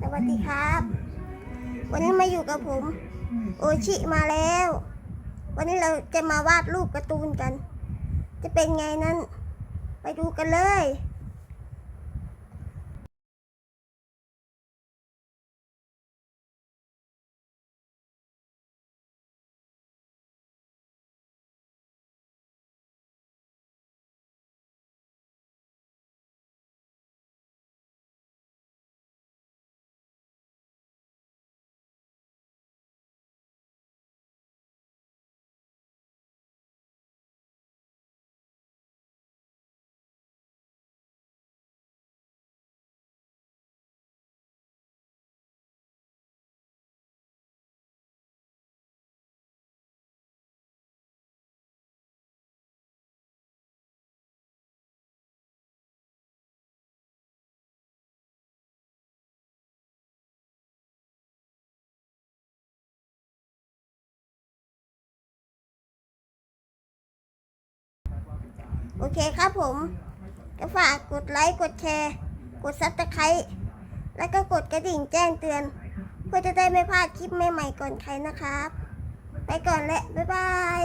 สวัสดีครับ วันนี้มาอยู่กับผม โอชิมาแล้ว วันนี้เราจะมาวาดรูปการ์ตูนกัน จะเป็นไงนั้น ไปดูกันเลย โอเคครับผมก็ฝากกดไลค์กดแชร์ กดซับสไครต์แล้วก็กดกระดิ่งแจ้งเตือน เพื่อจะได้ไม่พลาดคลิปใหม่ๆก่อนใครนะครับ ไปก่อนและบ๊ายบาย